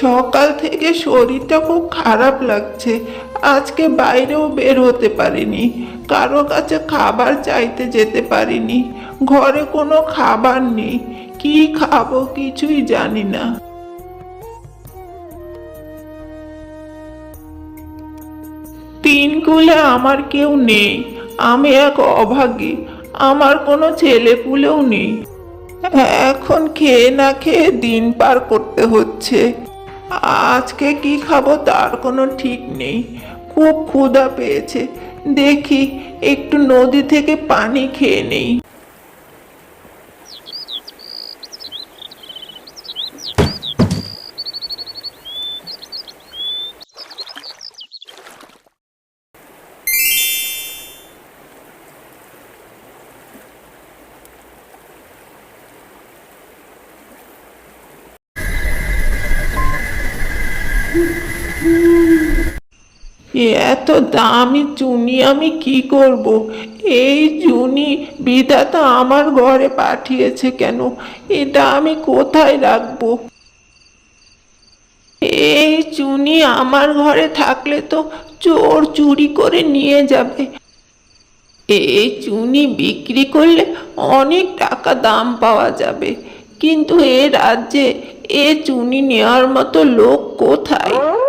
সকাল থেকে শরীরটা খুব খারাপ লাগছে। আজকে বাইরেও বের হতে পারিনি। কারও কাছে খাবার চাইতে যেতে পারিনি। ঘরে কোনো খাবার নেই। কি খাব কিছুই জানি না। তিন কুলে আমার কেউ নেই। আমি এক অভাগী। আমার কোনো ছেলে পুলেও নেই। এখন খেয়ে না খেয়ে দিন পার করতে হচ্ছে। আজকে কি খাব তার কোনো ঠিক নেই। খুব ক্ষুধা পেয়েছে। দেখি, একটু নদী থেকে পানি খেয়ে নেই। এত দামি চুনি আমি কি করব? এই চুনি বিধাতা আমার ঘরে পাঠিয়েছে কেন? এটা আমি কোথায় রাখব? এই চুনি আমার ঘরে থাকলে তো চোর চুরি করে নিয়ে যাবে। এই চুনি বিক্রি করলে অনেক টাকা দাম পাওয়া যাবে। কিন্তু এ রাজ্যে এ চুনি নেওয়ার মতো লোক কোথায়?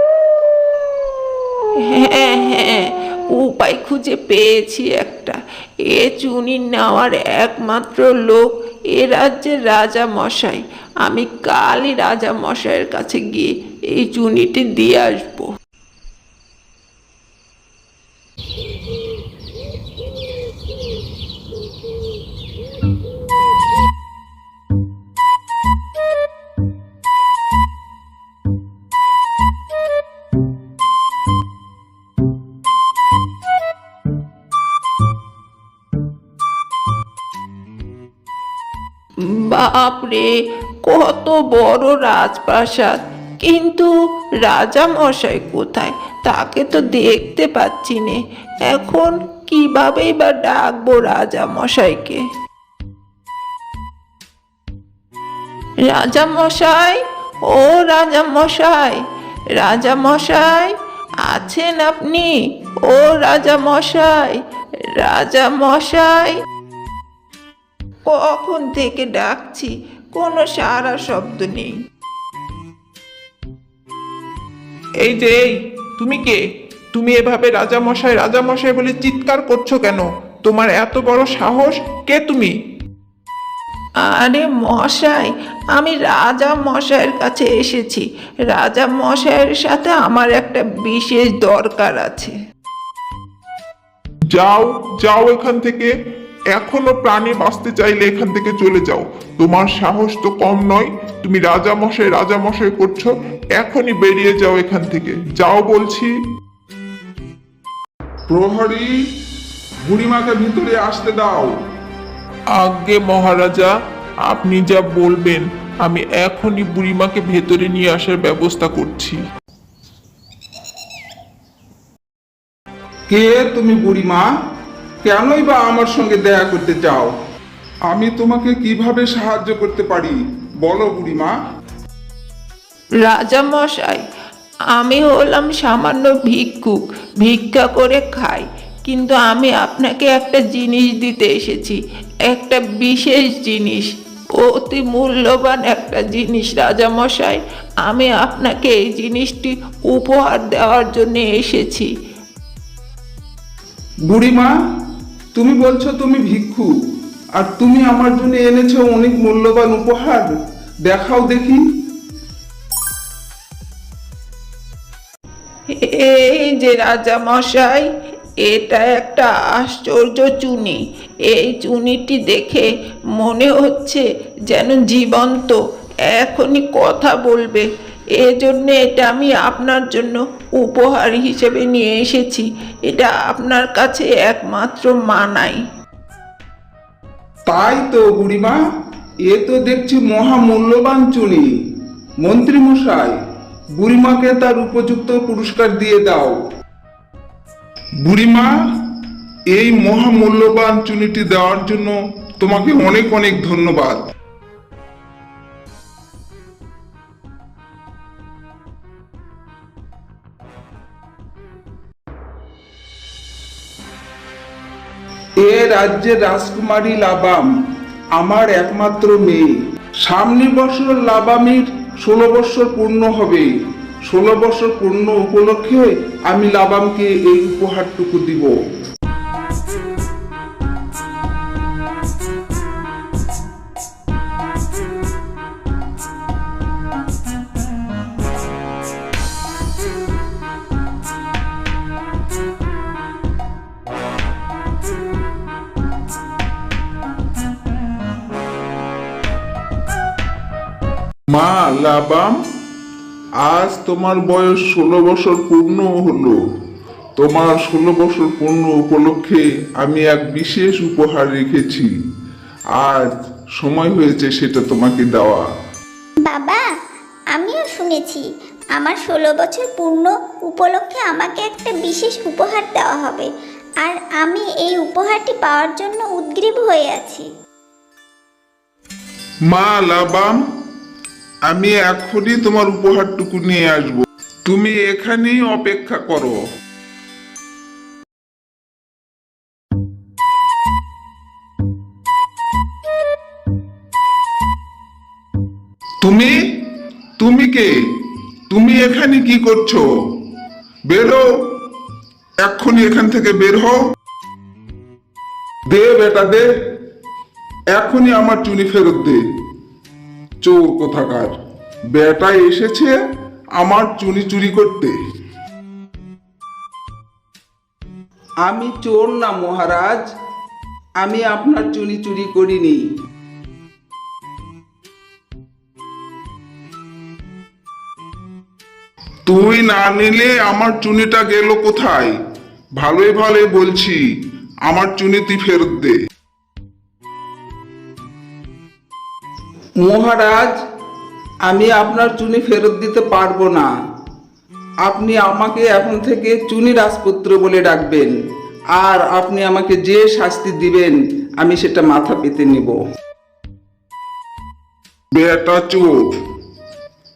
হ্যাঁ হ্যাঁ উপায় খুঁজে পেয়েছি একটা। এ চুনি নেওয়ার একমাত্র লোক এ রাজ্যের রাজা মশাই। আমি কালই রাজা মশাইয়ের কাছে গিয়ে এই চুনিটি দিয়ে আসব। বাপরে, কত বড় রাজপ্রাসাদ। কিন্তু রাজা মশাই কোথায়? তাকে তো দেখতে পাচ্ছি নে। এখন কিভাবেই বা ডাকবো রাজা মশাইকে রাজা মশাই ও রাজা মশাই রাজা মশাই আছেন আপনি? ও রাজা মশাই রাজা মশাই কখন থেকে ডাকছি কোনো সারা শব্দ নেই। এই যে এই তুমি কে? তুমি এভাবে রাজামশাই রাজামশাই বলে চিৎকার করছ কেন? তোমার এত বড় সাহস কে তুমি? আরে মশাই আমি রাজা মশাইয়ের কাছে এসেছি। রাজা মশাইয়ের সাথে আমার একটা বিশেষ দরকার আছে। যাও যাও এখান থেকে। এখনও প্রাণে বাঁচতে চাইলে এখান থেকে চলে যাও। তোমার সাহস তো কম নয়। তুমি রাজা মশাই রাজা মশাই করছ। এখনই বেরিয়ে যাও এখান থেকে। যাও বলছি। প্রহরী বুড়িমাকে ভিতরে আসতে দাও। আজ্ঞে মহারাজা আপনি যা বলবেন আমি এখনই বুড়িমাকে ভেতরে নিয়ে আসার ব্যবস্থা করছি। কে তুমি বুড়িমা? কেনই বা আমার সঙ্গে দেখা করতে চাও? আমি তোমাকে কীভাবে সাহায্য করতে পারি? বলো বুড়িমা। রাজা মশাই আমি হলাম সামান্য ভিক্ষুক ভিক্ষা করে খাই। কিন্তু আমি আপনাকে একটা জিনিস দিতে এসেছি একটা বিশেষ জিনিস অতি মূল্যবান একটা জিনিস রাজা মশাই। আমি আপনাকে এই জিনিসটি উপহার দেওয়ার জন্য এসেছি। বুড়িমা তুমি বলছো তুমি ভিক্ষু, আর তুমি আমার জন্য এনেছো অনেক মূল্যবান উপহার। দেখাও দেখি। এই যে রাজা মশাই, এটা একটা আশ্চর্য চুনি। এই চুনিটি দেখে মনে হচ্ছে যেন জীবন্ত। এখনই কথা বলবে। এজন্য এটা আমি আপনার জন্য উপহার হিসেবে নিয়ে এসেছি। এটা আপনার কাছে একমাত্র মানাই তাই তো বুড়িমা, এ তো দেখছি মহা মূল্যবান চুনি। মন্ত্রী মশাই বুড়িমাকে তার উপযুক্ত পুরস্কার দিয়ে দাও। বুড়িমা, এই মহামূল্যবান চুনিটি দেওয়ার জন্য তোমাকে অনেক অনেক ধন্যবাদ। রাজ্যের রাজকুমারী লাবাম আমার একমাত্র মেয়ে। সামনে বছর লাবামির ষোলো বছর পূর্ণ হবে। ষোলো বছর পূর্ণ উপলক্ষে আমি লাবামকে এই উপহারটুকু দিব। মা লাবাম আজ তোমার বয়স ষোলো বছর পূর্ণ হলো। তোমার ষোলো বছর পূর্ণ উপলক্ষে আমি এক বিশেষ উপহার রেখেছি। আজ সময় হয়েছে সেটা তোমাকে দেওয়া। বাবা আমিও শুনেছি আমার ষোলো বছর পূর্ণ উপলক্ষে আমাকে একটা বিশেষ উপহার দেওয়া হবে। আর আমি এই উপহারটি পাওয়ার জন্য উদ্গ্রীব হয়ে আছি। মা লাবাম আমি এখনই তোমার উপহারটুকু নিয়ে আসব। তুমি এখানেই অপেক্ষা করো। তুমি? তুমি কে? তুমি এখানে কি করছ? বেরো। এক্ষুনি এখান থেকে বের হও। দে বেটা, দে। এখনই আমার চুনি ফেরত দে। চোর কোথাকার। বেটা এসেছে আমার চুরি চুরি করতে। আমি চোর না মহারাজ আমি আপনার চুরি চুরি করিনি। তুই না নিলে আমার চুনিটা গেল কোথায়? ভালোই ভালোই বলছি আমার চুনি তুই ফেরত দে। মহারাজ, আমি আপনার চুনি ফেরত দিতে পারব না। আপনি আমাকে এখন থেকে চুনি রাজপুত্র বলে ডাকবেন, আর আপনি আমাকে যে শাস্তি দিবেন, আমি সেটা মাথা পেতে নিব। বেটা চোর,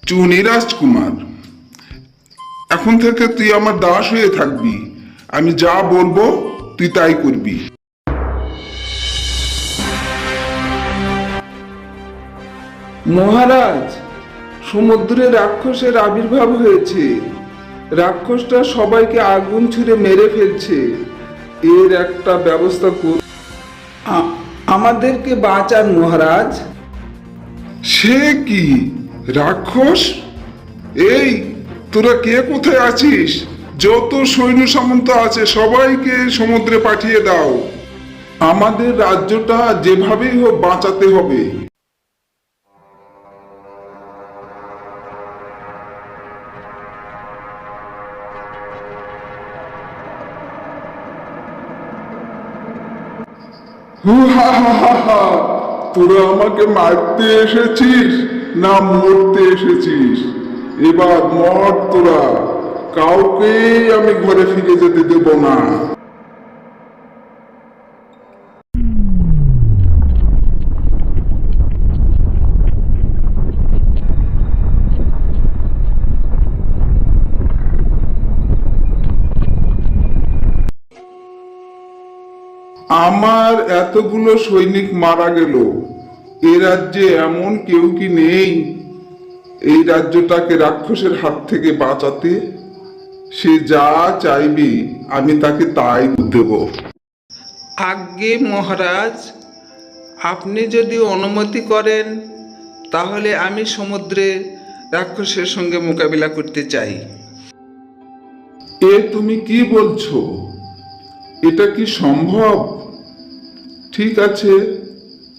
চুনি রাজকুমার, এখন থেকে তুই আমার দাস হয়ে থাকবি। আমি যা বলব, তুই তাই করবি। মহারাজ সমুদ্রে রাক্ষসের আবির্ভাব হয়েছে। রাক্ষসটা সবাইকে আগুন ছুঁড়ে মেরে ফেলছে। এর একটা ব্যবস্থা কর আমাদেরকে বাঁচান মহারাজ। সে কি? রাক্ষস? এই, তোরা কে কোথায় আছিস? যত সৈন্য সামন্ত আছে, সবাইকে সমুদ্রে পাঠিয়ে দাও। আমাদের রাজ্যটা যেভাবেই হোক বাঁচাতে হবে। তোরা আমাকে মারতে এসেছিস না মরতে এসেছিস? এবার মর তোরা। কাউকেই আমি ঘরে ফিরে যেতে দেব না। আমার এতগুলো সৈনিক মারা গেল। এ রাজ্যে এমন কেউ কি নেই? এই রাজ্যটাকে রাক্ষসের হাত থেকে বাঁচাতে সে যা চাইবে আমি তাকে তাই দেব। আজ্ঞে মহারাজ আপনি যদি অনুমতি করেন তাহলে আমি সমুদ্রে রাক্ষসের সঙ্গে মোকাবিলা করতে চাই। এ তুমি কি বলছো? এটা কি সম্ভব? ঠিক আছে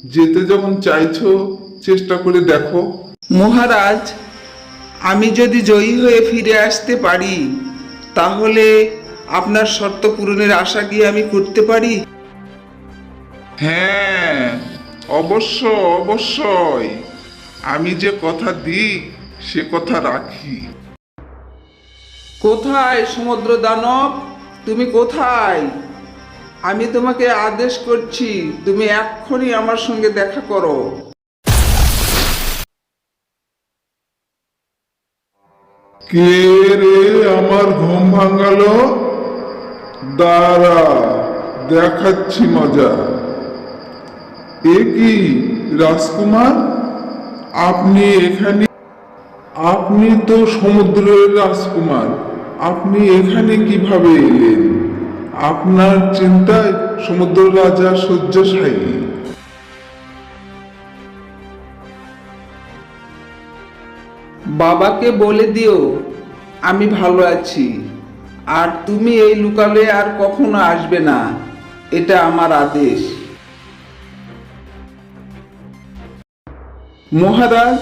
যেতে যখন চাইছো চেষ্টা করে দেখো। মহারাজ আমি যদি জয়ী হয়ে ফিরে আসতে পারি তাহলে আপনার শর্ত পূরণের আশা কি আমি করতে পারি? হ্যাঁ অবশ্য অবশ্যই। আমি যে কথা দিই সে কথা রাখি। কোথায় সমুদ্র দানব? তুমি কোথায়? আমি তোমাকে আদেশ করছি, তুমি এক্ষুনি আমার সঙ্গে দেখা করো। কে রে আমার ঘুম ভাঙালো? দাঁড়া, দেখাচ্ছি মজা। এ কি, রাজকুমার? আপনি এখানে আপনি তো সমুদ্রের রাজকুমার। আপনি এখানে কীভাবে এলেন? আপনার চিন্তায় সমুদ্র রাজা শয্যাশায়ী বাবাকে বলে দিও, আমি ভালো আছি। আর তুমি এই লুকালে আর কখনো আসবে না। এটা আমার আদেশ। মহারাজ,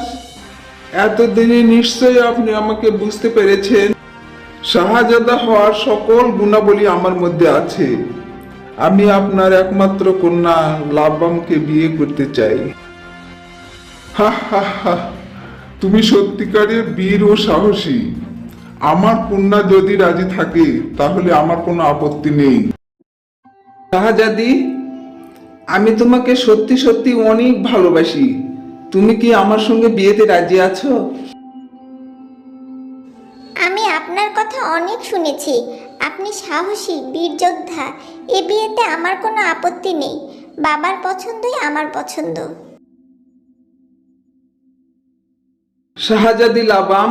এতদিনে নিশ্চয়ই আপনি আমাকে বুঝতে পেরেছেন। শাহজাদা হওয়ার সকল গুণাবলী আমার মধ্যে আছে। আমি আপনার একমাত্র কন্যা লাভবামকে বিয়ে করতে চাই। হা হা হা। তুমি সত্যিকারের বীর ও সাহসী। আমার কন্যা যদি রাজি থাকে, তাহলে আমার কোনো আপত্তি নেই। শাহজাদি, আমি তোমাকে সত্যি সত্যি অনেক ভালোবাসি। তুমি কি আমার সঙ্গে বিয়েতে রাজি আছো? আপনার কথা অনেক শুনেছি। আপনি সাহসী, বীর যোদ্ধা। এ বিয়েতে আমার কোনো আপত্তি নেই। বাবার পছন্দই আমার পছন্দ। শাহজাদি লাবাম,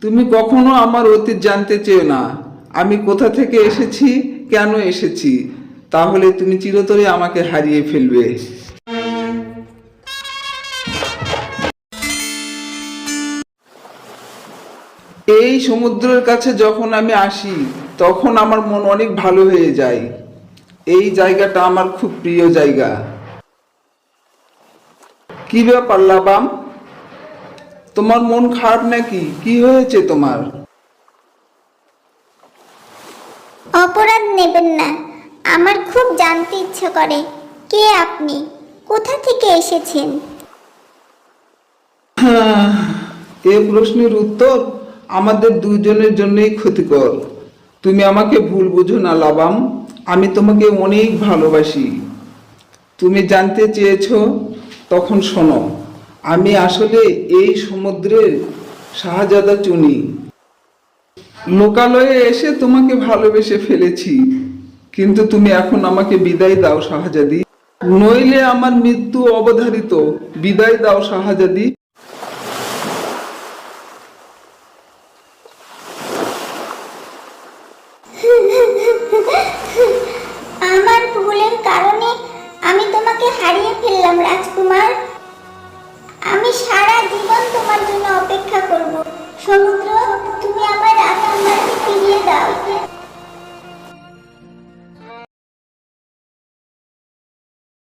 তুমি কখনো আমার অতীত জানতে চেও না। আমি কোথা থেকে এসেছি, কেন এসেছি? তাহলে তুমি চিরতরে আমাকে হারিয়ে ফেলবে। এই সমুদ্রের কাছে যখন আমি আসি তখন আমার মন অনেক ভালো হয়ে যায়। এই জায়গাটা আমার খুব প্রিয় জায়গা। কি ব্যাপার লাবাম? তোমার মন খারাপ নাকি? কি হয়েছে তোমার? অপরাধ নেবেন না। আমার খুব জানতে ইচ্ছে করে। কে আপনি? কোথা থেকে এসেছেন? এ প্রশ্নের উত্তর আমাদের দুজনের জন্যই ক্ষতিকর। তুমি আমাকে ভুল বুঝো না, লাবাম। আমি তোমাকে অনেক ভালোবাসি। তুমি জানতে চেয়েছো, তখন শোনো। আমি আসলে এই সমুদ্রের শাহজাদা চুনি। লোকালয়ে এসে তোমাকে ভালোবেসে ফেলেছি। কিন্তু তুমি এখন আমাকে বিদায় দাও, শাহজাদি। নইলে আমার মৃত্যু অবধারিত। বিদায় দাও, শাহজাদি।